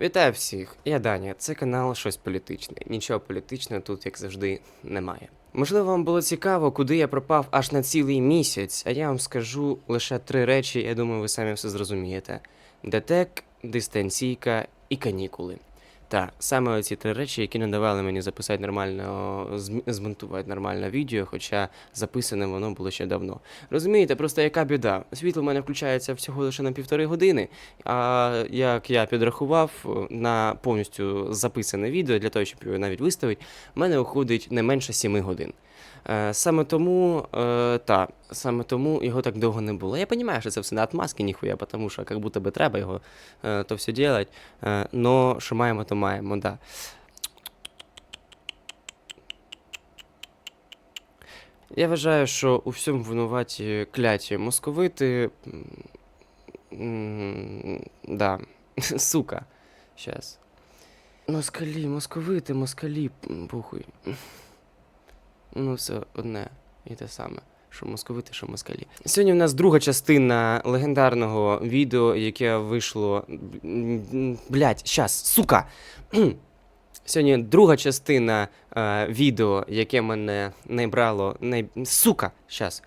Вітаю всіх, я Даня. Це канал Щось політичне. Нічого політичного тут, як завжди, немає. Можливо, вам було цікаво, куди я пропав аж на цілий місяць, а я вам скажу лише три речі, я думаю, ви самі все зрозумієте: детек, дистанційка і канікули. Та саме оці три речі, які не давали мені записати нормально, змонтувати нормальне відео, хоча записане воно було ще давно. Розумієте, просто яка біда? Світло в мене включається всього лише на півтори години, а як я підрахував на повністю записане відео для того, щоб його навіть виставити, в мене уходить не менше 7 годин. Е, Саме тому, е, та, саме тому його так довго не було. Я розумію, що це все не отмазки, ніхуя, тому що як будто би треба його е, то все. Е, но що маємо, то маємо, да. Я вважаю, що у всьому винуваті кляті московити. Да. Сука. Щас. Москалі, московити, москалі, похуй. Ну, все одне і те саме. Що московити, що москалі. Сьогодні в нас друга частина легендарного відео, яке вийшло. Блять, щас, сука! Сьогодні друга частина е, відео, яке мене найбрало. Най... Сука! Щас.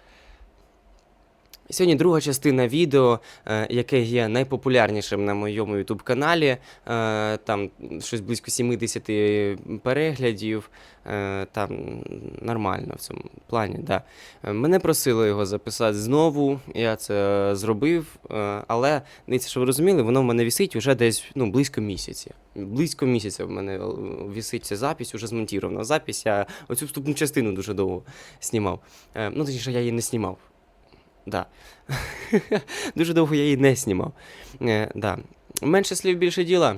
Сьогодні друга частина відео, е, яке є найпопулярнішим на моєму YouTube каналі. Е, там щось близько 70 переглядів. Е, там нормально в цьому плані. Да. Мене просили його записати знову. Я це зробив. Але дивіться, що ви розуміли, воно в мене вісить вже десь ну, близько місяця. Близько місяця в мене вісить запись, уже змонтірована запись. Я оцю вступну частину дуже довго знімав. Ну, точніше, я її не знімав. Да. Дуже довго я її не знімав. Е, да. Менше слів, більше діла.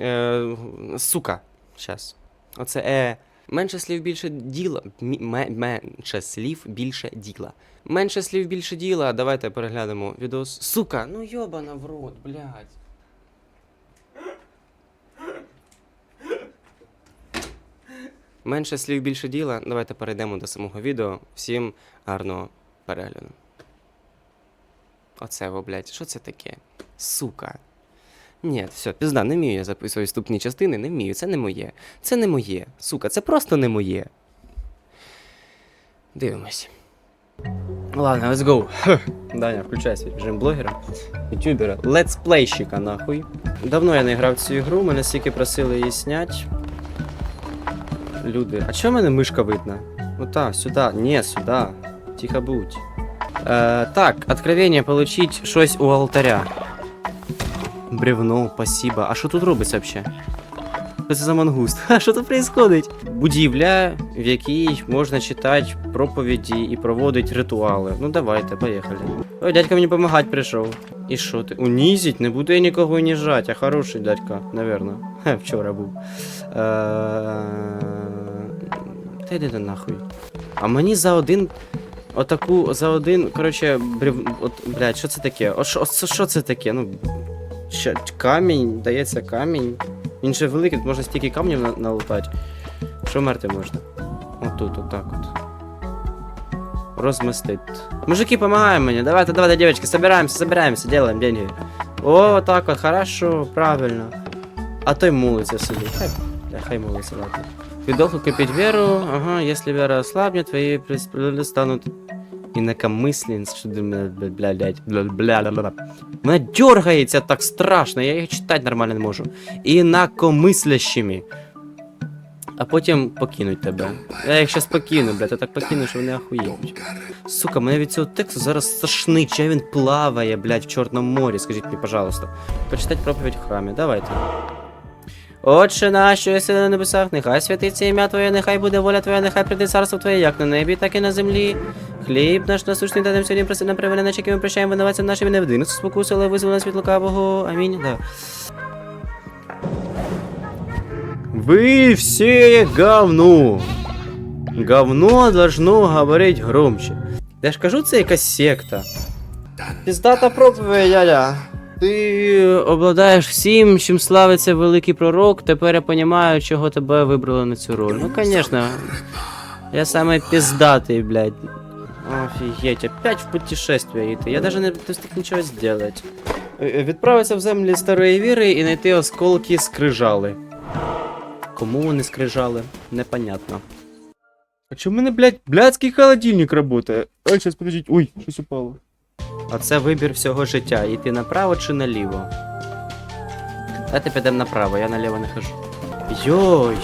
Е, сука. Щас. Оце е. Менше слів, більше діла. Менше слів, більше діла. Менше слів, більше діла. Давайте переглянемо відос. Сука, ну йобана в рот, блядь. Менше слів, більше діла. Давайте перейдемо до самого відео. Всім гарного перегляду. Оце во, блядь, що це таке? Сука. Ні, все, пізда, не вмію я записувати вступні частини, не вмію, це не моє. Це не моє. Сука, це просто не моє. Дивимось. Ладно, let's go. Даня, включай свій режим блогера, ютубера, летсплейщика, нахуй. Давно я не грав в цю ігру, мене стільки просили її снять. Люди. А чого в мене мишка видна? Ну так, сюди. Ні, сюди. Тихо будь. Е, так, откровение получить щось у алтаря. Бревно, спасибо. А що тут робиться вообще? Що за мангуст? А що тут происходить? Будівля, в якій можна читати проповіді і проводити ритуали. Ну давайте, поїхали. Ой, дядька мені допомагати прийшов. І що ти? Унізить? Не буду я нікого уніжати, а хороший дядька, наверно. Хе, вчора був. Та йди нахуй. А мені за один Отаку за один, коротше, брев... От, блядь, що це таке? О, що, що, це таке? Ну, що, камінь, дається камінь. Він же великий, можна стільки камнів на- налутати. Що мерти можна? Отут, отак от. Розместить. Мужики, помогаем мне. Давайте, давайте, девочки, собираемся, собираемся, делаем деньги. О, так вот, хорошо, правильно. А той молится собі. Хай, хай молится, ладно. Віддоху копить веру, ага, если вера ослабнет, твои предсположения станут инакомыслен, что ты, бля. Мене так страшно, я їх читати нормально не можу. Інакомислящими. А потім покинуть тебе. Я їх щас покину, блядь, я так покину, що вони ахуєють. Сука, мене від цього тексту зараз страшнить, чи він плаває, блядь, в Чорному морі, скажіть мені, пожалуйста. Почитать проповідь в храмі, давайте. Отче наш, що єси на небесах, нехай святиться ім'я Твоє, нехай буде воля Твоя, нехай прийде царство Твоє, як на небі, так і на землі. Хліб наш насущний дай нам сьогодні прости нам привели, наче ми прощаємо винуватцям нашим і не вди нас у спокусу, але визволи нас від лукавого. Амінь. Да. Вы все говно. Говно должно говорить громче. Я ж кажу, це якась секта. Піздата проповідь, яля. Ти обладаєш всім, чим славиться великий пророк, тепер я розумію, чого тебе вибрали на цю роль. Ну, конечно. Я самый пиздатый, блядь. Офигеть, опять в путешествие идти. Я даже не ничего сделать. Е, Відправитися в землі старої віри і знайти осколки скрижали. Кому вони скрижали, непонятно. А чому мене, блядь, блядський холодильник работає? Ой, зараз подождіть. Ой, щось упало. А це вибір всього життя. Йти направо чи наліво. Давайте підемо направо, я наліво не хожу. Йой.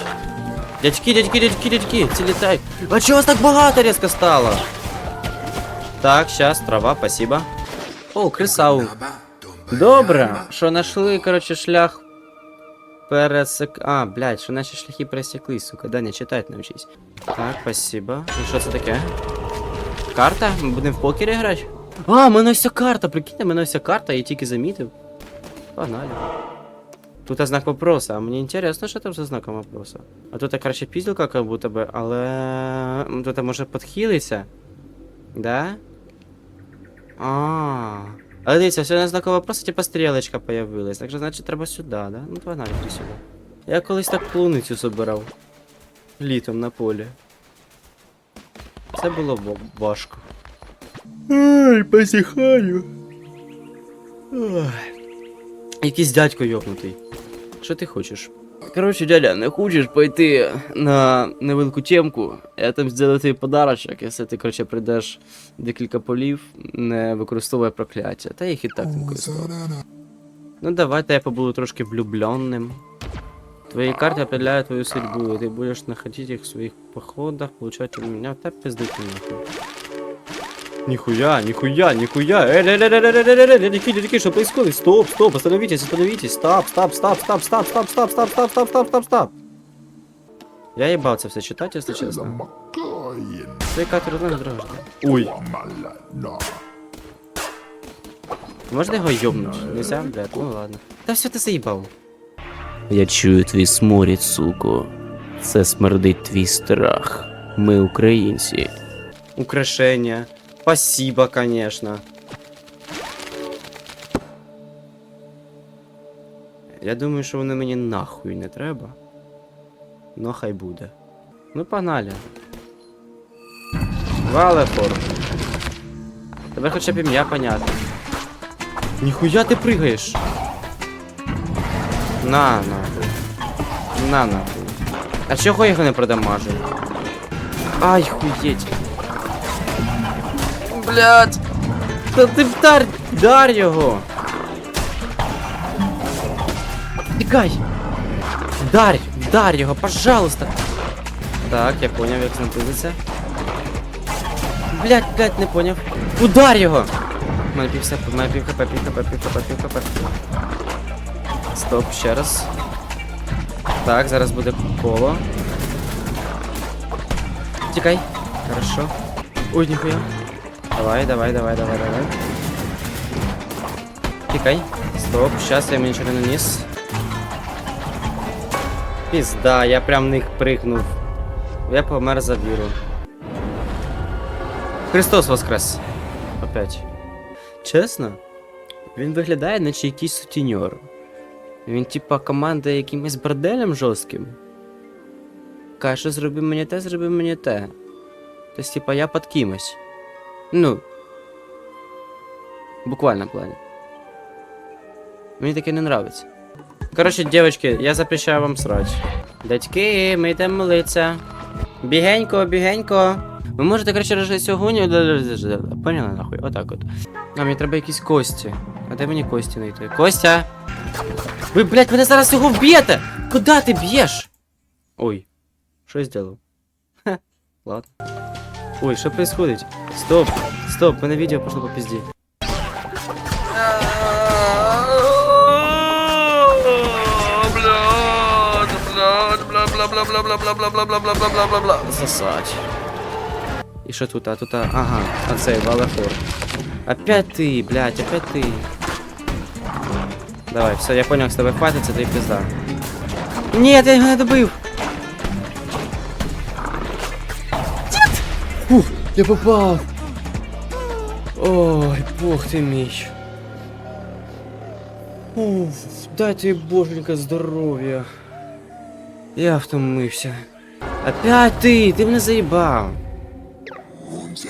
Дядьки, дядьки, дядьки, дядьки, ці літай. А чого вас так багато різко стало? Так, щас, трава, спасибо. О, крисау. Добре, що знайшли, коротше, шлях пересек... А, блядь, що наші шляхи пересекли, сука. Даня, читати навчись. Так, спасибо. І що це таке? Карта? Ми будемо в покері грати? А, мене ця карта, прикиньте, мене ця карта, я тільки замітив. Погнали. Тут знак вопроса, а мені інтересно, що там за знаком вопроса. А тут короче пізділка, как будто би, але тут може підхилиться. Да? А. Але дивіться, все на знаку вопроса, типа стрілочка появилась. Так що, значить, треба сюди, да? Ну, погнали іди сюди. Я колись так полуницю забирав. Літом на полі. Це було ва- важко. Ай, посіхаю. Якийсь дядько йокнутий. Що ти хочеш? Коротше, дядя, не хочеш пойти на невелику темку, я там зроблю тобі подарочок, якщо ти, коротше, прийдеш декілька полів, не використовує прокляття. Та їх і так не використовую. Ну давайте я побуду трошки влюбленним. Твои карты определяют твою судьбу, и ты будешь находить их в своих походах, получать у меня. Да пиздуй ты нахуй. Нихуя, нихуя, нихуя. Эй, эй, эй, эй, эй, эй, эй, дядяки, дядяки, что происходит? Стоп, стоп, остановитесь, остановитесь. Стоп, стоп, стоп, стоп, стоп, стоп, стоп, стоп, стоп, стоп, стоп, стоп, стоп. Я ебал це все читать, если честно. Твои карты родной дрожжи. Ой, можно его ёбнуть? Нельзя, блядь, ну ладно. Да все ты заебал. Я чую твій сморід, суко. Це смердить твій страх. Ми українці. Украшення. Спасибо, конечно. Я думаю, що вони мені нахуй не треба. Ну хай буде. Ну погнали. Валефор. Тебе хоча б ім'я понятно. Ніхуя ти пригаєш. На, нахуй. На, нахуй. А чого я його не продамажу? Ай, хуєть. Блядь. Та ти вдар, вдар його. Тікай. Вдар, вдар його, пожалуйста. Так, я поняв, як знаходиться. Блядь, блядь, не поняв. Удар його! Мене пів у мене пів хп, пів хп, пів хп, пів хп. Стоп, ще раз. Так, зараз буде коло. Тікай. Хорошо. Ой, ніхуя. Давай, давай, давай, давай, давай. Тікай. Стоп, щас я мені нічого наніс. Пізда, я прям в них пригнув. Я помер за віру. Христос воскрес. Опять. Чесно? Він виглядає, наче якийсь сутіньор. Він типа команда якимось борделем жорстким. Каже, зроби мені те, зроби мені те. Тобто, типа, я під кимось. Ну. В буквальном плані. Мені таке не нравиться. Коротше, девочки, я запрещаю вам срать. Дядьки, ми йдемо молитися. Бігенько, бігенько. Ви можете, рожати сьогодні. Поняли нахуй? Отак от. А, мені треба якісь кості. А де мені кості знайти? Костя! Ви, блядь, мене зараз його вб'єте! Куда ти б'єш? Ой, що я зробив? Ха, ладно. Ой, що происходить? Стоп, стоп, мене відео пошло по пизді. Засать. І що тут? А тут, а, ага, а цей валефор. Опять ты, блядь, опять ты. Давай, все, я понял, с тобой хватится, ты пизда. Нет, я його не добив. Я попав. Ой, бог ти мій. Уф, дай тобі боженька здоров'я. Я втомився. Опять ти, ти мене заїбав.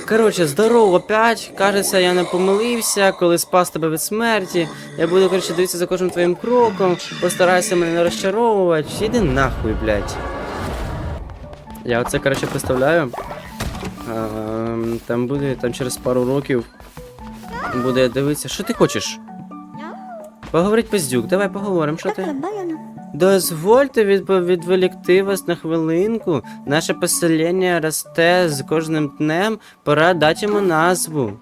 Коротше, здорово опять. Кажеться, я не помилився, коли спас тебе від смерті. Я буду, коротше, дивитися за кожним твоїм кроком, постарайся мене не розчаровувати. Іди нахуй, блядь. Я оце, коротше, представляю. Ем, Там буде, там через пару років буде дивитися. Що ти хочеш? Поговорить пиздюк, давай поговоримо, що ти. Дозвольте відволікти вас на хвилинку. Наше поселення росте з кожним днем. Пора дати йому назву.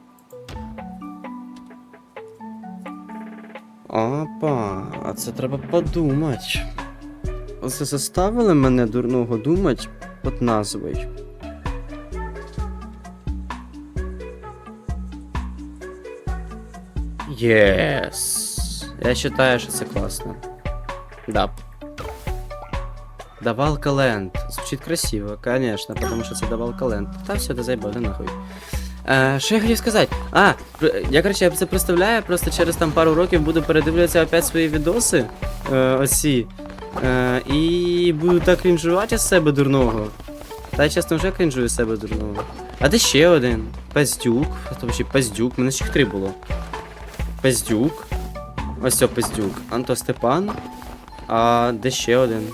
Опа, а це треба подумати. Оце заставили мене дурного думати під назвою. Єс. Я вважаю, що це класно. Да. Давалка Ленд. Звучит красиво, конечно, потому что это Давалка Ленд. Та все, да заебали нахуй. Е, що я хотів сказати? А, я, короче, я це представляю, просто через там пару років буду передивлятися опять свої відоси. Е, оці. Е, і буду так крінжувати з себе дурного. Та я чесно вже крінжую з себе дурного. А де ще один? Пездюк. Це взагалі Пездюк, мене ще три було. Пездюк. Ось це Пездюк. Анто Степан. А де ще один?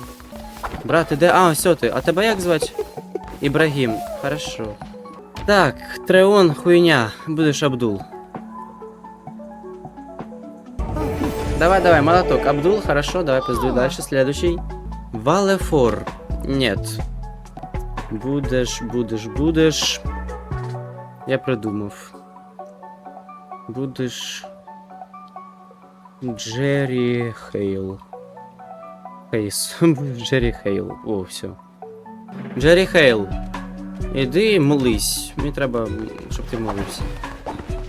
Брат, ти де? А, ось ти. А тебе як звати? Ібрагім. Хорошо. Так, Треон, хуйня. Будеш Абдул. Давай, давай, молоток. Абдул, хорошо, давай пиздуй дальше. Следующий. Валефор. Нет. Будеш, будеш, будеш. Я придумав. Будеш. Джеррі Хейл. Хейс. Джеррі Хейл. О, все. Джеррі Хейл. Іди молись. Мені треба, щоб ти молився.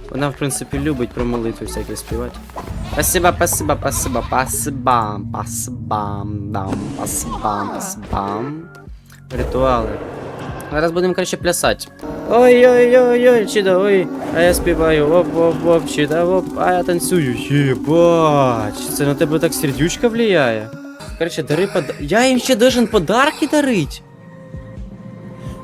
Вона, в принципі, любить про молитви всякі співати. Спасибо, спасибо, спасибо, спасибо, спасибо, дам, спасибо, спасибо. Ритуали. Зараз будемо, короче, плясати. Ой-ой-ой-ой, чида, ой, а я співаю, оп-оп-оп, чида, оп, а я танцюю. Єбать, це на тебе так сердючка влияє. Короче, дари под... Я їм ще должен подарки дарить.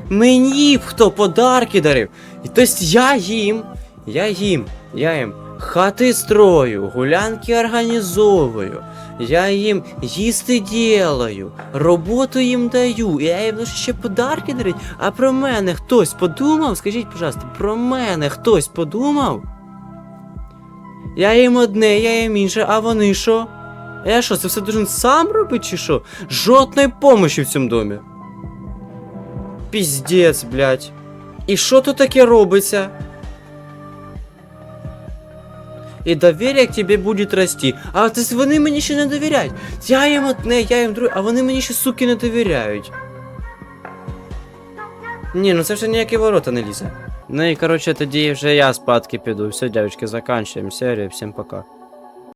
Мені б хто подарки дарив. І тобто я їм, я їм, я їм хати строю, гулянки організовую, я їм їсти ділаю, роботу їм даю, я їм ще подарки дарить. А про мене хтось подумав? Скажіть, пожалуйста, про мене хтось подумав? Я їм одне, я їм інше, а вони що? А Я що, це все должен сам робити чи що? Жодної помощи в цьому домі. Піздець, блядь. І що тут таке робиться? І довір'я к тебе буде рости. А то есть вони мені ще не довіряють. Я їм одне, я їм друге, а вони мені ще суки не довіряють. Ні, ну це вже ніякі ворота не лізе. Ну і коротше, тоді вже я спадки піду. Все, дівчатки, закінчуємо серію. Всім пока.